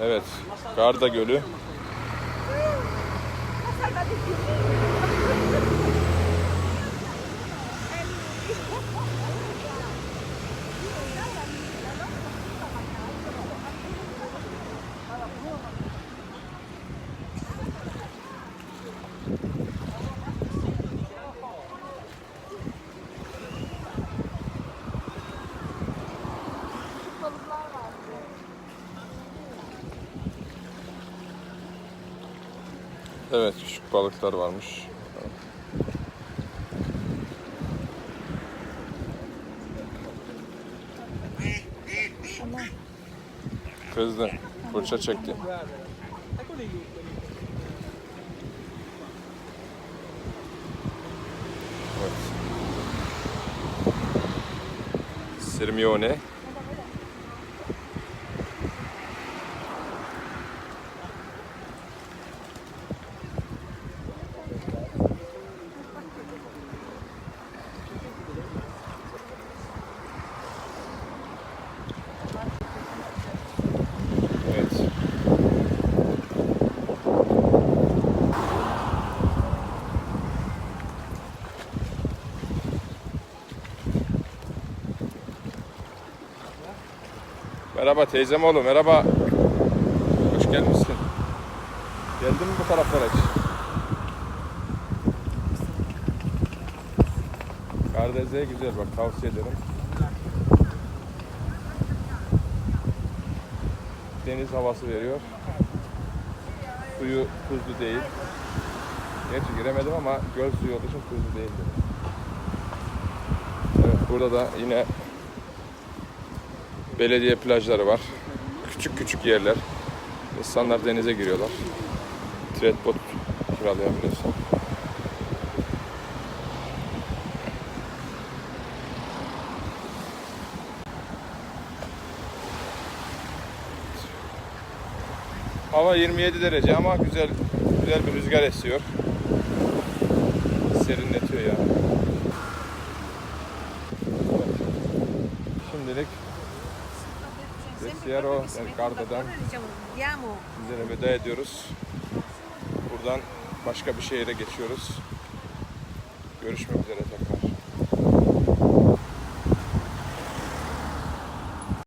Evet. Garda Gölü. Evet küçük balıklar varmış. Kızdı. Fırça çekti. Evet. Merhaba teyzem oğlu merhaba. Hoş gelmişsin. Geldin mi bu taraflara hiç? Kardeze güzel bak tavsiye ederim. Deniz havası veriyor. Suyu tuzlu değil. Gerçi giremedim ama göl suyu olduğu için tuzlu değildi. Evet burada da yine belediye plajları var. Küçük küçük yerler. İnsanlar denize giriyorlar. Tretbot kiralayabiliyorsun. Hava 27 derece ama güzel güzel bir rüzgar esiyor. Serinletiyor yani. Desiero del Andiamo. sizlere veda ediyoruz. Buradan başka bir şehire geçiyoruz. Görüşmek üzere tekrar.